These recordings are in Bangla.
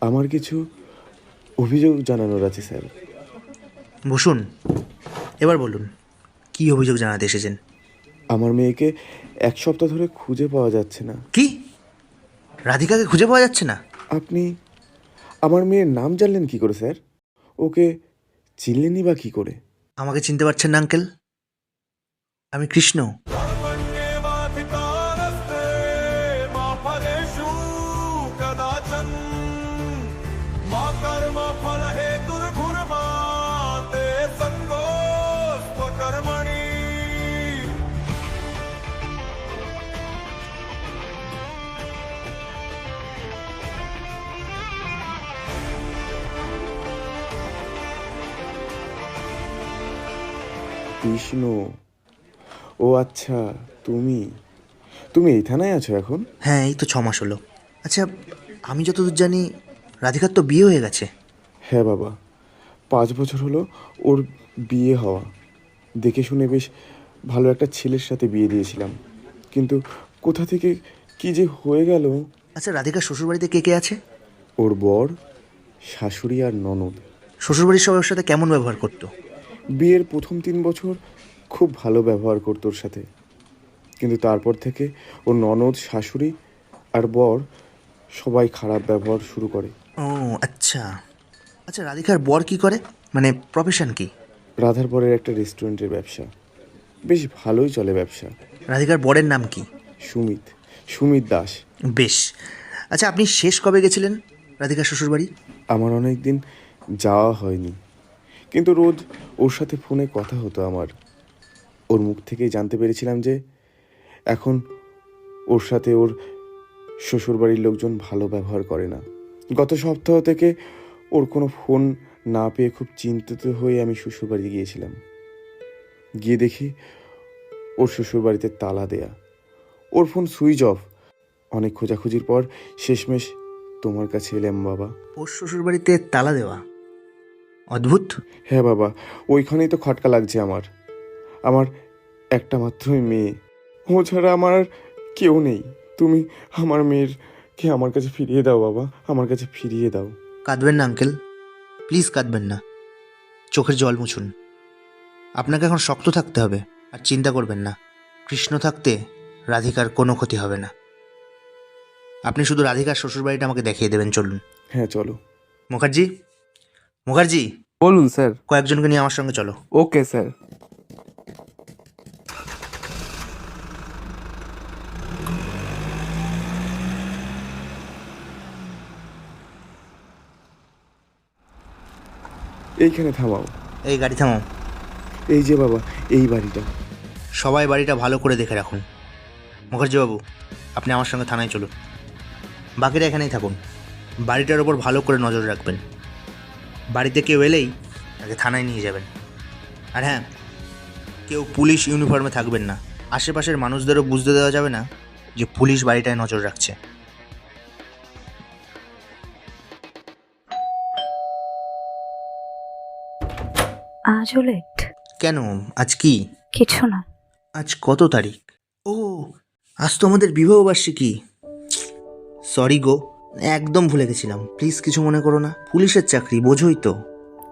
আমার কিছু অভিযোগ জানানোর আছে স্যার। বসুন। এবার বলুন কি অভিযোগ জানাতে এসেছেন? আমার মেয়েকে এক সপ্তাহ ধরে খুঁজে পাওয়া যাচ্ছে না। কি? রাধিকাকে খুঁজে পাওয়া যাচ্ছে না? আপনি আমার মেয়ের নাম জানলেন কি করে স্যার? ওকে চিনলেনই বা কি করে? আমাকে চিনতে পারছেন না আঙ্কেল? আমি কৃষ্ণ। मा कर्मफलहेतुर्भुर्मा ते सङ्गोऽस्त्वकर्मणि কৃষ্ণ ও আচ্ছা তুমি তুমি এই থানায় আছো এখন হ্যাঁ এই তো ছ মাস হলো আচ্ছা আমি যতদূর জানি রাধিকার তো বিয়ে হয়ে গেছে। হ্যাঁ বাবা পাঁচ বছর হলো ওর বিয়ে হওয়া। দেখে শুনে বেশ ভালো একটা ছেলের সাথে বিয়ে দিয়েছিলাম। কিন্তু কোথা থেকে কি যে হয়ে গেল? আচ্ছা রাধিকার শ্বশুরবাড়িতে কে কে আছে? ওর বর শাশুড়ি আর ননদ। শ্বশুরবাড়ির সবাই ওর সাথে কেমন ব্যবহার করতো? বিয়ের প্রথম তিন বছর খুব ভালো ব্যবহার করতো ওর সাথে। কিন্তু তারপর থেকে ওর ননদ শাশুড়ি আর বর সবাই খারাপ ব্যবহার শুরু করে। আচ্ছা। আচ্ছা রাধিকার বর কি করে? মানে প্রফেশন কি? রাধার বরের একটা রেস্টুরেন্টের ব্যবসা। বেশ ভালোই চলে ব্যবসা। রাধিকার বরের নাম কি? সুমিত। সুমিত দাস। বেশ। আচ্ছা আপনি শেষ কবে গেছিলেন রাধিকার শ্বশুরবাড়ি? আমার অনেক দিন যাওয়া হয়নি। কিন্তু রোজ ওর সাথে ফোনে কথা হতো আমার। ওর মুখ থেকেই জানতে পেরেছিলাম যে এখন ওর সাথে ওর শ্বশুরবাড়ির লোকজন ভালো ব্যবহার করে না। গত সপ্তাহ থেকে ওর কোনো ফোন না পেয়ে খুব চিন্তিত হয়ে আমি শ্বশুরবাড়ি গিয়েছিলাম। গিয়ে দেখি ওর শ্বশুরবাড়িতে তালা দেয়া। ওর ফোন সুইচ অফ। অনেক খোঁজাখুঁজির পর শেষমেশ তোমার কাছে এলাম বাবা। ওর শ্বশুরবাড়িতে তালা দেওয়া? অদ্ভুত। হ্যাঁ বাবা ওইখানেই তো খটকা লাগছে আমার। আমার একটা মাত্রই মেয়ে। ও ছাড়া আমার কেউ নেই। তুমি আমার মেয়েরকে আমার কাছে ফিরিয়ে দাও বাবা? আমার কাছে ফিরিয়ে দাও। কাঁদবেন না আঙ্কেল প্লিজ কাঁদবেন না। চোখের জল মুছুন। আপনাকে এখন শক্ত থাকতে হবে আর চিন্তা করবেন না। কৃষ্ণ থাকতে রাধিকার কোনো ক্ষতি হবে না। আপনি শুধু রাধিকার শ্বশুরবাড়িটা আমাকে দেখিয়ে দেবেন চলুন। হ্যাঁ চলো। মুখার্জি? মুখার্জি? বলুন স্যার। কয়েকজনকে নিয়ে আমার সঙ্গে চলো। Okay sir. এইখানে থামাও। এই গাড়ি থামাও। এই যে বাবা এই বাড়িটা। সবাই বাড়িটা ভালো করে দেখে রাখুন। মুখার্জি বাবু আপনি আমার সঙ্গে থানায় চলুন। বাকিরা এখানেই থাকুন। বাড়িটার ওপর ভালো করে নজর রাখবেন। বাড়িতে কেউ এলেই তাকে থানায় নিয়ে যাবেন। আর হ্যাঁ কেউ পুলিশ ইউনিফর্মে থাকবেন না। আশেপাশের মানুষদেরও বুঝতে দেওয়া যাবে না যে পুলিশ বাড়িটায় নজর রাখছে। আজও লেট কেন? আজ কি? কিছু না। আজ কত তারিখ? ও আজ তো আমাদের বিবাহবার্ষিকী সরি গো একদম ভুলে গেছিলাম। প্লিজ কিছু মনে করো না। পুলিশের চাকরি বোঝোই তো।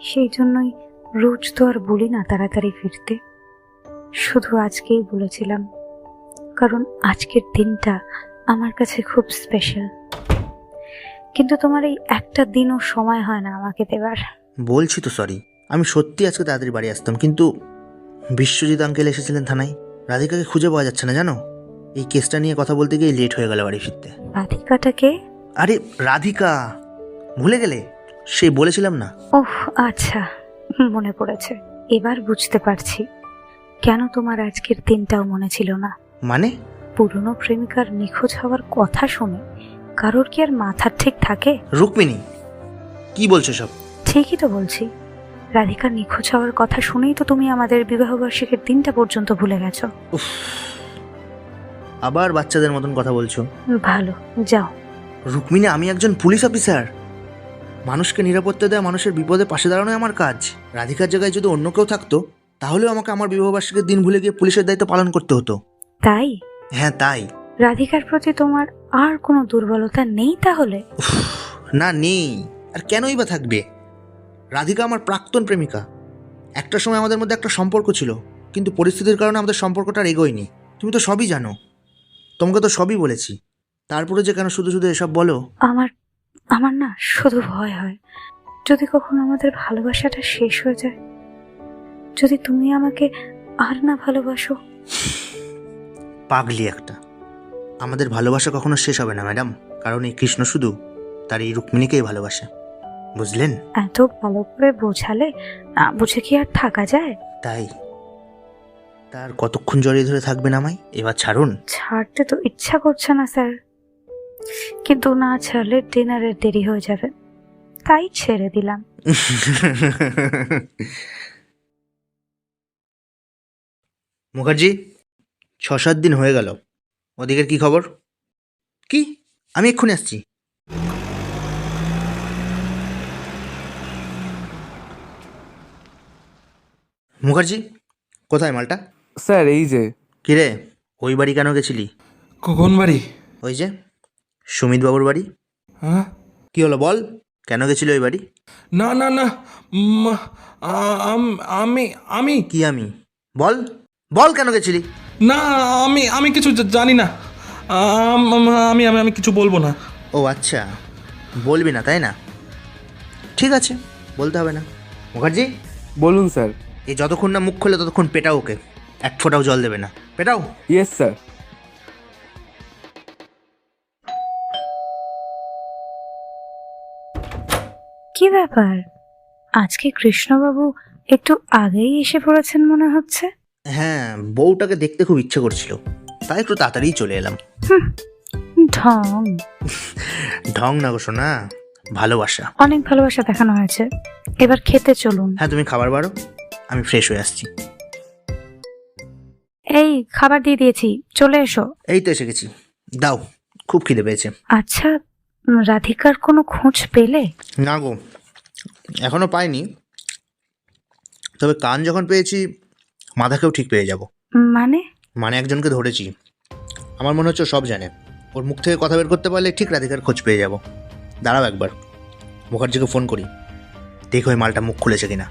সেই জন্যই রোজ তো আর বলি না তাড়াতাড়ি ফিরতে। শুধু আজকেই বলেছিলাম কারণ আজকের দিনটা আমার কাছে খুব স্পেশাল কিন্তু তোমার এই একটা দিনও সময় হয় না আমাকে দেবার। বলছি তো সরি। আমি সত্যি আজকে তাড়াতাড়ি বাড়ি আসতাম কিন্তু বিশ্বজিৎ আঙ্কেল এসেছিলেন থানায়। রাধিকাকে খুঁজে পাওয়া যাচ্ছে না জানো? এই কেসটা নিয়ে কথা বলতে গিয়ে লেট হয়ে গেল বাড়ি ফিরতে। রাধিকাটাকে আরে রাধিকা! ভুলে গেলে? সে বলেছিলাম না। ওহ আচ্ছা মনে পড়েছে। এবার বুঝতে পারছি। কেন তোমার আজকের দিনটাও মনে ছিল না? মানে? পুরনো প্রেমিকার নিখোঁজ হওয়ার কথা শুনে কারোর কি আর মাথা ঠিক থাকে? রুক্মিণী কি বলছো সব? ঠিকই তো বলছি। রাধিকার নিখোঁজ হওয়ার কথা শুনেই তো তুমি আমাদের বিবাহবার্ষিকীর দিনটা পর্যন্ত ভুলে গেছো। উফ আবার বাচ্চাদের মতন কথা বলছো। ভালো যাও। রুক্মিণী আমি একজন পুলিশ অফিসার। মানুষকে নিরাপত্তা দেওয়া মানুষের বিপদে পাশে দাঁড়ানোই আমার কাজ। রাধিকার জায়গায় যদি অন্য কেউ থাকতো তাহলেও আমাকে আমার বিবাহবার্ষিকীর দিন ভুলে গিয়ে পুলিশের দায়িত্ব পালন করতে হতো। তাই? হ্যাঁ তাই। রাধিকার প্রতি তোমার আর কোনো দুর্বলতা নেই তাহলে? উফ, না নেই। আর কেনই বা থাকবে? রাধিকা আমার প্রাক্তন প্রেমিকা। একটা সময় আমাদের মধ্যে একটা সম্পর্ক ছিল কিন্তু পরিস্থিতির কারণে আমাদের সম্পর্কটা আর এগোয়নি। তুমি তো সবই জানো। তোমাকে তো সবই বলেছি। তারপরে যে কেন শুধু শুধু এসব বলো? আমার আমার না শুধু ভয় হয়। যদি কখনো আমাদের ভালোবাসাটা শেষ হয়ে যায় যদি তুমি আমাকে আর না ভালোবাসো? পাগলি একটা। আমাদের ভালোবাসা কখনো শেষ হবে না ম্যাডাম। কারণ এই কৃষ্ণ শুধু তার এই রুক্মিণীকেই ভালোবাসে। বুঝলেন? এত ভালো করে বোঝালে না বুঝে কি আর থাকা যায়? তাই? তার কতক্ষণ জড়িয়ে ধরে থাকবেন আমায়? এবার ছাড়ুন। ছাড়তে তো ইচ্ছা করছে না স্যার। কিন্তু না ছাড়লে ডিনারের দেরি হয়ে যাবে। তাই ছেড়ে দিলাম। মুখার্জি ছ সাত দিন হয়ে গেল। ওদিকের কি খবর? কি? আমি এক্ষুনি আসছি। মুখার্জি কোথায় মালটা? স্যার এই যে। কিরে ওই বাড়ি কেন গেছিলি? কোন বাড়ি? ওই যে সুমিত বাবুর বাড়ি। হ্যাঁ? কি হলো বল কেন গেছিলি ওই বাড়ি? না না না আমি আমি কি আমি? বল বল কেন গেছিলি? না আমি আমি কিছু জানি না। আম- আম- আমি আমি আমি কিছু বলব না। ও আচ্ছা। বলবি না তাই না? ঠিক আছে বলতে হবে না। মুখার্জি? বলুন স্যার। এই যতক্ষণ না মুখ খোলে ততক্ষণ পেটাও ওকে। এক ফোঁটাও জল দেবে না। পেটাও? ইয়েস স্যার কি ব্যাপার? আজকে কৃষ্ণবাবু একটু আগেই এসে পড়েছেন মনে হচ্ছে? হ্যাঁ বউটাকে দেখতে খুব ইচ্ছে করছিল। তাই একটু তাড়াতাড়ি চলে এলাম। ঢং। ঢং না গো শোনা ভালোবাসা। অনেক ভালোবাসা দেখানো হয়েছে। এবার খেতে চলুন। হ্যাঁ তুমি খাবার বারো আমি ফ্রেশ হয়ে আসছি। এই খাবার দিয়ে দিয়েছি চলে এসো। এই তো এসে গেছি। দাও খুব খিদে পেয়েছে। আচ্ছা রাধিকার কোনো খোঁজ পেলে? না গো এখনও পাইনি। তবে কান যখন পেয়েছি মাথাকেও ঠিক পেয়ে যাব। মানে? মানে একজনকে ধরেছি। আমার মনে হচ্ছে সব জানে। ওর মুখ থেকে কথা বের করতে পারলে ঠিক রাধিকার খোঁজ পেয়ে যাব। দাঁড়াও একবার মুখার্জিকে ফোন করি। দেখো ওই মালটা মুখ খুলেছে কিনা।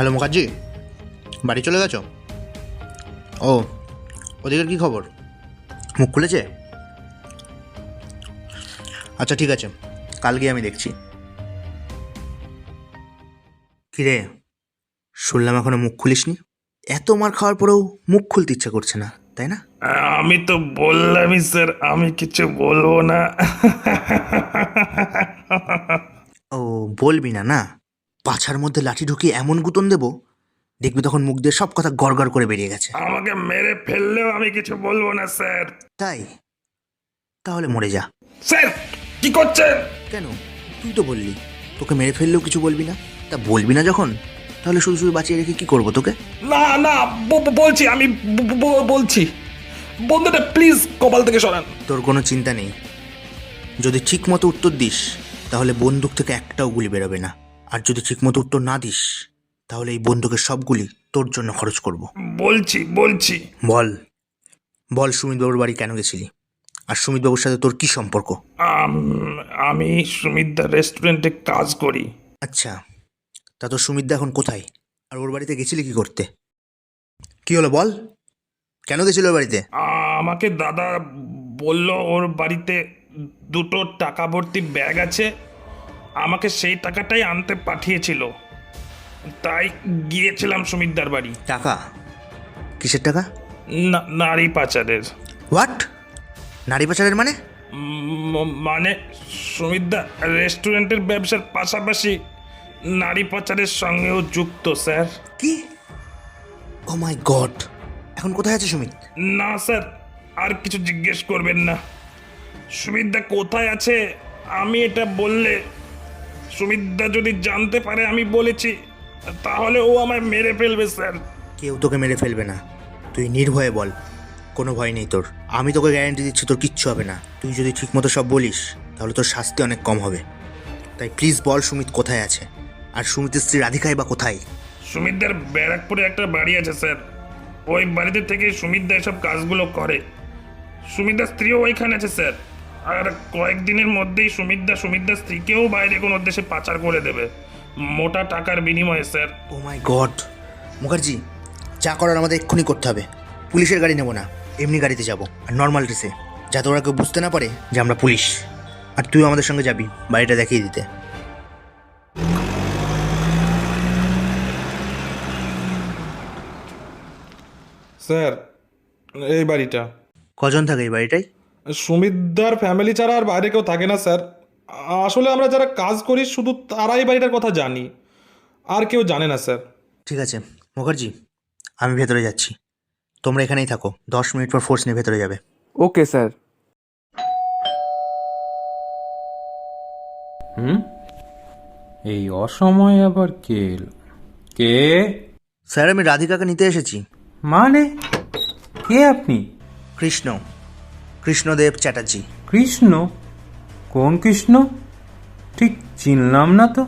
হ্যালো মুখার্জি বাড়ি চলে গেছো? ও ওদিকের কি খবর? মুখ খুলেছে? আচ্ছা ঠিক আছে কাল গিয়ে আমি দেখছি। কিরে শুনলাম এখনও মুখ খুলিসনি? এত মার খাওয়ার পরেও মুখ খুলতে ইচ্ছা করছে না তাই না? আমি তো বললামই স্যার আমি কিছু বলব না। ও বলবি না না? পাছার মধ্যে লাঠি ঢুকিয়ে এমন গুতন দেবো দেখবি তখন মুখ দিয়ে সব কথা গড়গড় করে বেরিয়ে গেছে। আমাকে মেরে ফেললেও আমি কিছু বলব না স্যার। তাই? তাহলে মরে যা। স্যার কি করছেন কেন? তুই তো বললি। তোকে মেরে ফেললেও কিছু বলবি না? তা বলবি না যখন? তাহলে শুধু শুধু বাঁচিয়ে রেখে কি করব তোকে? না না ব- বলছি আমি ব- ব- বলছি। বন্ধুটা প্লিজ কপাল থেকে সরান। তোর কোনো চিন্তা নেই। যদি ঠিক মতো উত্তর দিস তাহলে বন্দুক থেকে একটাও গুলি বেরোবে না। আর যদি ঠিক মতো উত্তর না দিস তাহলে এই বন্দুকের সবগুলি তোর জন্য খরচ করব। বলছি বলছি। বল বল সুমিতবাবুর বাড়ি কেন গেছিলি? আর সুমিতবাবুর সাথে তোর কি সম্পর্ক? আম- আমি সুমিতদার রেস্টুরেন্টে কাজ করি। আচ্ছা তা তোর সুমিতদা এখন কোথায়? আর ওর বাড়িতে গেছিলি কি করতে? কি হলো বল? কেন গেছিল ওর বাড়িতে? আমাকে দাদা বলল ওর বাড়িতে দুটো টাকা ভর্তি ব্যাগ আছে। আমাকে সেই টাকাটাই আনতে পাঠিয়েছিল। তাই গিয়েছিলাম সুমিতদার বাড়ি। টাকা? কিসের টাকা? না- নারী পাচারের। হোয়াট নারী পাচারের মানে? মানে সুমিতদা রেস্টুরেন্টের ব্যবসার পাশাপাশি নারী পাচারের সঙ্গেও যুক্ত স্যার। কি? ও মাই গড এখন কোথায় আছে সুমিত? না স্যার আর কিছু জিজ্ঞেস করবেন না। সুমিতদা কোথায় আছে? আমি এটা বললে সুমিতদা যদি জানতে পারে আমি বলেছি তাহলে ও আমায় মেরে ফেলবে স্যার। কেউ তোকে মেরে ফেলবে না। তুই নির্ভয়ে বল। কোনো ভয় নেই তোর। আমি তোকে গ্যারান্টি দিচ্ছি তোর কিচ্ছু হবে না। তুই যদি ঠিকমতো সব বলিস তাহলে তোর শাস্তি অনেক কম হবে। তাই প্লিজ বল সুমিত কোথায় আছে। আর সুমিতের স্ত্রী রাধিকাই বা কোথায়? সুমিতদার ব্যারাকপুরে একটা বাড়ি আছে স্যার। ওই বাড়িতে থেকে সুমিতদা এসব কাজগুলো করে। সুমিতদার স্ত্রীও ওইখানে আছে স্যার। আর কয়েকদিনের মধ্যেই সুমিতদা সুমিতদার স্ত্রীকেও বাইরে কোনো দেশে পাচার করে দেবে। মোটা টাকার বিনিময়ে sir. Oh my god Mukherjee যা করার আমাদের এক্ষুনি করতে হবে। পুলিশের গাড়ি নেব না। এমনি গাড়িতে যাব। আর নর্মাল ড্রেসে যাতে ওরা কেউ বুঝতে না পারে যে আমরা পুলিশ। আর তুইও আমাদের সঙ্গে যাবি বাড়িটা দেখিয়ে দিতে। স্যার এই বাড়িটা। কজন থাকে এই বাড়িটাই সুমিতদার ফ্যামিলি ছাড়া আর বাইরে কেউ থাকে না স্যার আসলে আমরা যারা কাজ করি শুধু তারাই বাড়িটার কথা জানি। আর কেউ জানে না স্যার ঠিক আছে মুখার্জি আমি ভেতরে যাচ্ছি। তোমরা এখানেই থাকো দশ মিনিট পর ফোর্স নিয়ে ভেতরে যাবে। ওকে স্যার হুম? এই অসময়ে আবার কে এলো? কে? স্যার আমি রাধিকাকে নিতে এসেছি। মানে? কে আপনি? কৃষ্ণ। কৃষ্ণদেব চ্যাটার্জি। কৃষ্ণ? কোন কৃষ্ণ? ঠিক চিনলাম না তো।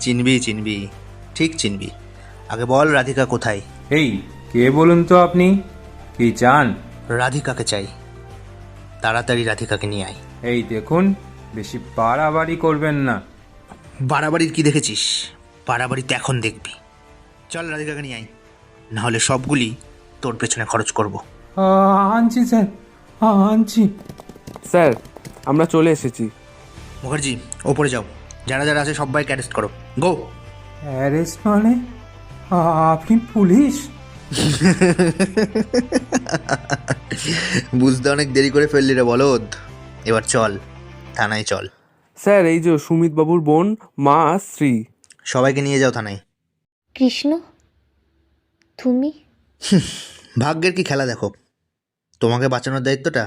চিনবি চিনবি। ঠিক চিনবি। আগে বল রাধিকা কোথায়? এই কে বলুন তো আপনি? কি চান? রাধিকাকে চাই। তাড়াতাড়ি রাধিকাকে নিয়ে আয়। এই দেখুন বেশি বাড়াবাড়ি করবেন না। বাড়াবাড়ির কি দেখেছিস? বাড়াবাড়ি তো এখন দেখবি। চল রাধিকাকে নিয়ে আয়। নাহলে সবগুলি তোর পেছনে খরচ করব। আ, আনছি স্যার। আনছি। স্যার আমরা চলে এসেছি। মুখার্জি ওপরে যাও। যারা যারা আছে সবাইকে অ্যারেস্ট করো। গো! অ্যারেস্ট মানে? আপনি পুলিশ? বুঝতে অনেক দেরি করে ফেললি রে বলদ। এবার চল থানায় চল। স্যার এই যে সুমিত বাবুর বোন মা স্ত্রী। সবাইকে নিয়ে যাও থানায়। কৃষ্ণ তুমি? ভাগ্যের কি খেলা দেখো? তোমাকে বাঁচানোর দায়িত্বটা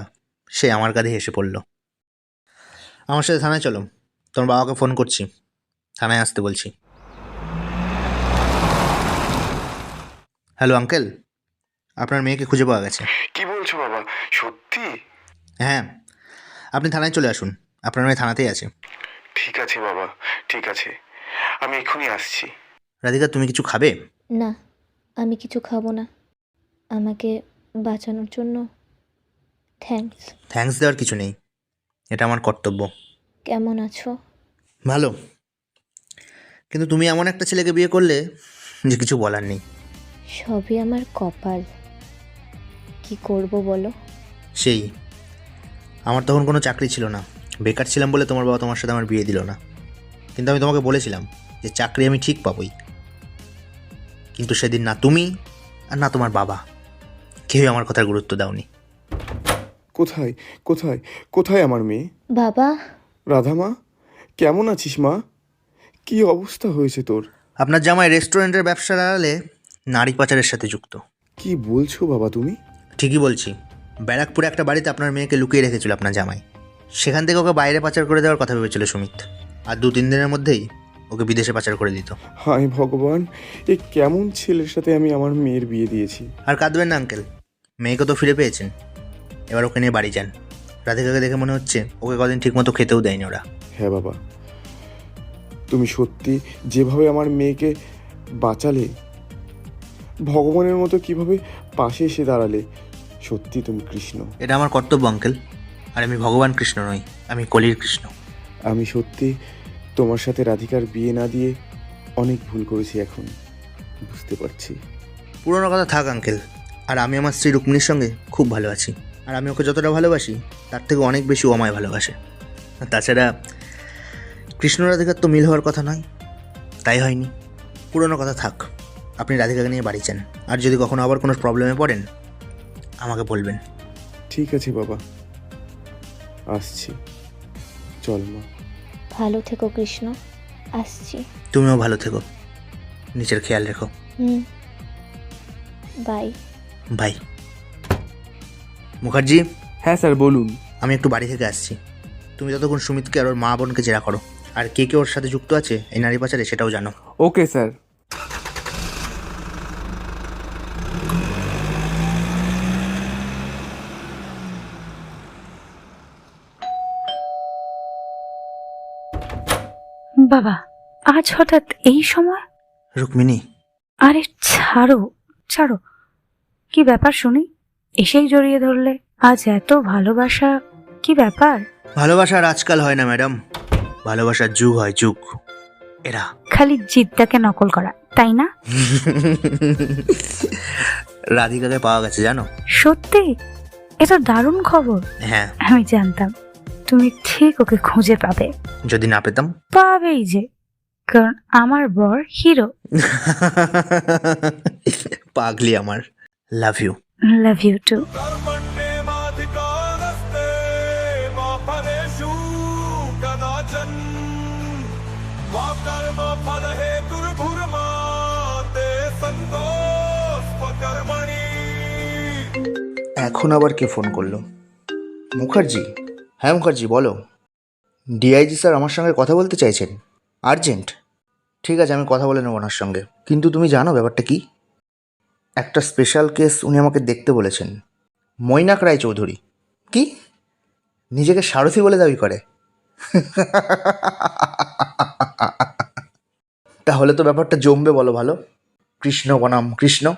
সে আমার কাঁধে এসে পড়ল। আমার সাথে থানায় চলো তোমার বাবাকে ফোন করছি থানায় আসতে বলছি। হ্যালো আঙ্কেল আপনার মেয়েকে খুঁজে পাওয়া গেছে। কি বলছো বাবা? সত্যি? হ্যাঁ আপনি থানায় চলে আসুন আপনার মেয়ে থানাতেই আছে। ঠিক আছে বাবা ঠিক আছে। আমি এক্ষুনি আসছি। রাধিকা তুমি কিছু খাবে? না আমি কিছু খাব না। আমাকে বাঁচানোর জন্য থ্যাঙ্কস থ্যাঙ্কস দেওয়ার কিছু নেই। এটা আমার কর্তব্য। কেমন আছো? ভালো। কিন্তু তুমি এমন একটা ছেলেকে বিয়ে করলে যে কিছু বলার নেই। সবই আমার কপাল। কি করব বলো? সেই। আমার তখন কোনো চাকরি ছিল না। বেকার ছিলাম বলে তোমার বাবা তোমার সাথে আমার বিয়ে দিল না। কিন্তু আমি তোমাকে বলেছিলাম যে চাকরি আমি ঠিক পাবই। কিন্তু সেদিন না তুমি আর না তোমার বাবা। কেউই আমার কথার গুরুত্ব দাওনি। কোথায় কোথায় কোথায় আমার মেয়ে? বাবা। রাধা মা কেমন আছিস মা? কি অবস্থা হয়েছে তোর? আপনার জামাই রেস্টুরেন্টের ব্যবসার আড়ালে নারী পাচারের সাথে যুক্ত। কি বলছো বাবা তুমি? ঠিকই বলছি। ব্যারাকপুরে একটা বাড়িতে আপনার মেয়েকে লুকিয়ে রেখেছিল আপনার জামাই। সেখান থেকে ওকে বাইরে পাচার করে দেওয়ার কথা ভেবেছিল সুমিত। আর দু তিন দিনের মধ্যেই ওকে বিদেশে পাচার করে দিত। হায় ভগবান এ কেমন ছেলের সাথে আমি আমার মেয়ের বিয়ে দিয়েছি। আর কাঁদবেন না আঙ্কেল। মেয়েকে তো ফিরে পেয়েছেন। এবার ওকে নিয়ে বাড়ি যান। রাধিকাকে দেখে মনে হচ্ছে ওকে কদিন ঠিকমতো খেতেও দেয়নি ওরা। হ্যাঁ বাবা তুমি সত্যি যেভাবে আমার মেয়েকে বাঁচালে ভগবানের মতো কীভাবে পাশে এসে দাঁড়ালে সত্যি তুমি কৃষ্ণ। এটা আমার কর্তব্য আঙ্কেল। আর আমি ভগবান কৃষ্ণ নই আমি কলির কৃষ্ণ। আমি সত্যি তোমার সাথে রাধিকার বিয়ে না দিয়ে অনেক ভুল করেছি এখন। বুঝতে পারছি। পুরোনো কথা থাক আঙ্কেল। আর আমি আমার স্ত্রী রুক্মিণীর সঙ্গে খুব ভালো আছি। আর আমি ওকে যতটা ভালোবাসি তার থেকে অনেক বেশি ও আমায় ভালোবাসে। আর তাছাড়া কৃষ্ণ রাধিকার তো মিল হওয়ার কথা নয় তাই হয়নি। পুরোনো কথা থাক আপনি রাধিকাকে নিয়ে বাড়ি যান। আর যদি কখনো আবার কোনো প্রবলেমে পড়েন আমাকে বলবেন। ঠিক আছে বাবা আসছি। চল মা। ভালো থেকো কৃষ্ণ আসছি। তুমিও ভালো থেকো নিজের খেয়াল রেখো। হুম। বাই ভাই। মুখার্জি? হ্যাঁ স্যার বলুন। আমি একটু বাড়ি থেকে আসছি। তুমি ততক্ষণ সুমিতকে আর ওর মা বোনকে জেরা করো। আর কে কে ওর সাথে যুক্ত আছে এই নারী পাচারে সেটাও জানো। Okay sir. বাবা আজ হঠাৎ এই সময়? রুক্মিণী। আরে ছাড়ো ছাড়ো। কি ব্যাপার শুনি? এসেই জড়িয়ে ধরলে। আজ এত ভালোবাসা কি ব্যাপার? ভালোবাসার আজকাল হয় না ম্যাডাম। ভালোবাসার যুগ হয় যুগ। এরা। খালি জিদ্দাকে নকল করা তাই না? রাধিকাকে পাওয়া গেছে জানো? সত্যি? এটা দারুণ খবর। হ্যাঁ। আমি জানতাম তুমি ঠিক ওকে খুঁজে পাবে। যদি না পেতাম? পাবেই যে কারণ আমার বর হিরো। পাগলি আমার। Love you love you too এখন আবার কে ফোন করল? মুখার্জি? হ্যাঁ মুখার্জি বলো। ডিআইজি স্যার আমার সঙ্গে কথা বলতে চাইছেন। আর্জেন্ট। ঠিক আছে আমি কথা বলে নেব ওনার সঙ্গে। কিন্তু তুমি জানো ব্যাপারটা কী? একটা স্পেশাল কেস উনি আমাকে দেখতে বলেছেন। মৈনাক রায়চৌধুরী। কি? নিজেকে সারথি বলে দাবি করে। তাহলে তো ব্যাপারটা জমবে বলো ভালো। কৃষ্ণ বনাম কৃষ্ণ।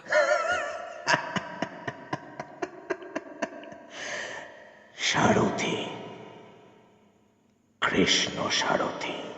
সারথি। কৃষ্ণ সারথী।